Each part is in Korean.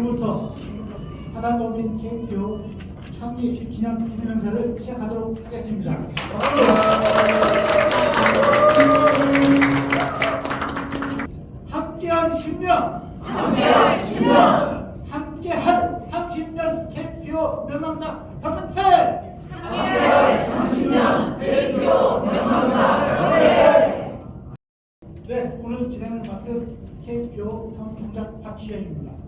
지금부터 사단법인 KPO 창립 17년 기념 행사를 시작하도록 하겠습니다. 함께한 10년! 함께한 10년! 함께할 30년 KPO 명망사 협회! 네, 오늘 진행을 맡은 KPO 사무총장 박희영입니다.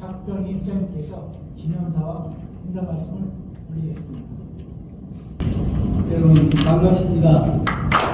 각변 입장님께서 기념사와 인사 말씀을 올리겠습니다. 여러분 반갑습니다.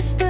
whisper